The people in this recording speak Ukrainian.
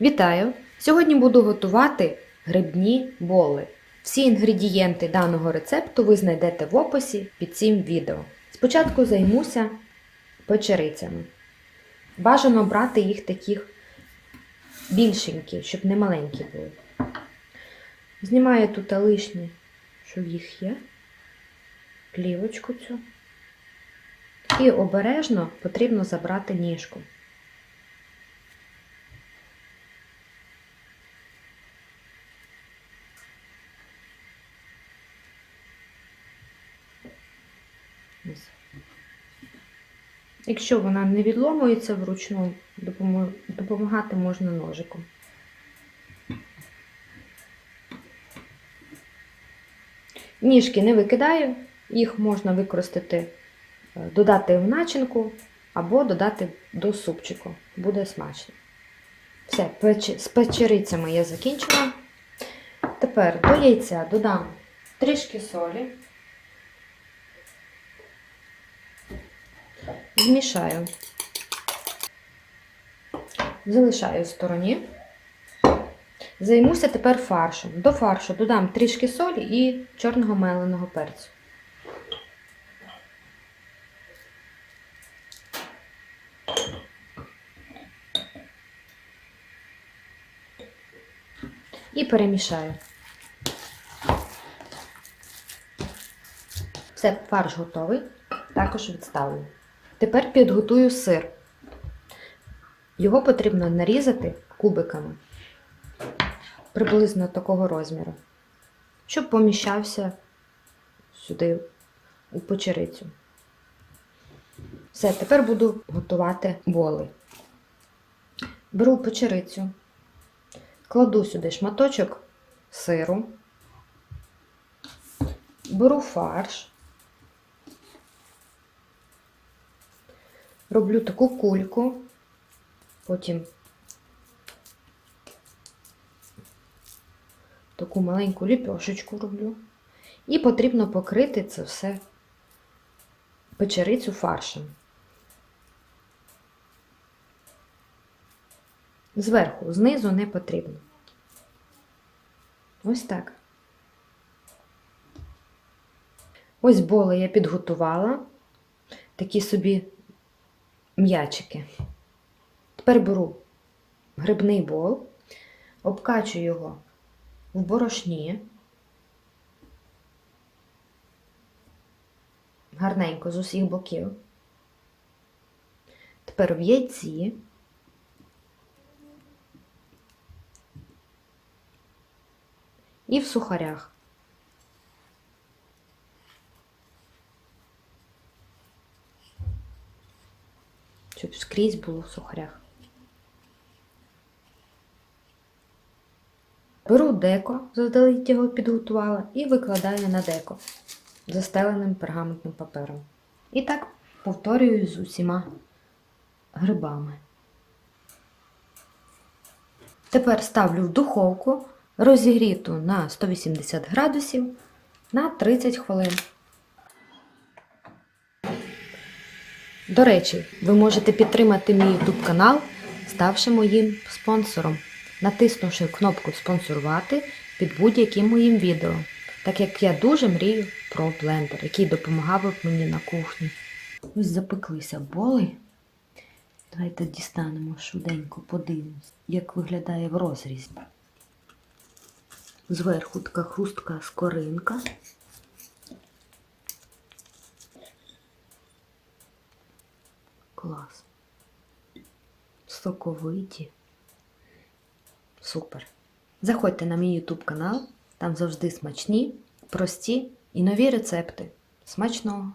Вітаю! Сьогодні буду готувати грибні боли. Всі інгредієнти даного рецепту ви знайдете в описі під цим відео. Спочатку займуся печерицями. Бажано брати їх таких більшеньких, щоб не маленькі були. Знімаю тут лишнє, що в їх є, плівочку цю. І обережно потрібно забрати ніжку. Якщо вона не відломується вручну, допомагати можна ножиком. Ніжки не викидаю, їх можна використати, е, додати в начинку або додати до супчику. Буде смачно. Все, з печерицями я закінчила. Тепер до яйця додам трішки солі. Змішаю. Залишаю в стороні. Займуся тепер фаршем. До фаршу додам трішки солі і чорного меленого перцю. І перемішаю. Все, фарш готовий. Також відставлю. Тепер підготую сир. Його потрібно нарізати кубиками приблизно такого розміру, щоб поміщався сюди у печерицю. Все, тепер буду готувати боли. Беру печерицю, кладу сюди шматочок сиру, беру фарш, роблю таку кульку, потім таку маленьку ліпьошечку роблю. І потрібно покрити це все печерицю фаршем. Зверху, знизу не потрібно. Ось так. Ось боли я підготувала. Такі собі м'ячики. Тепер беру грибний бол, обкачую його в борошні. Гарненько з усіх боків. Тепер в яйці. І в сухарях. Щоб скрізь було в сухарях. Беру деко, заздалегідь його підготувала, і викладаю на деко застеленим пергаментним папером. І так повторюю з усіма грибами. Тепер ставлю в духовку розігріту на 180 градусів на 30 хвилин. До речі, ви можете підтримати мій YouTube канал, ставши моїм спонсором, натиснувши кнопку спонсорувати під будь-яким моїм відео, так як я дуже мрію про блендер, який допомагав мені на кухні. Ось запеклися боли. Давайте дістанемо швиденько, подивимось, як виглядає в розрізі. Зверху така хрустка скоринка. Клас. Соковиті. Супер. Заходьте на мій YouTube канал, там завжди смачні, прості і нові рецепти. Смачного!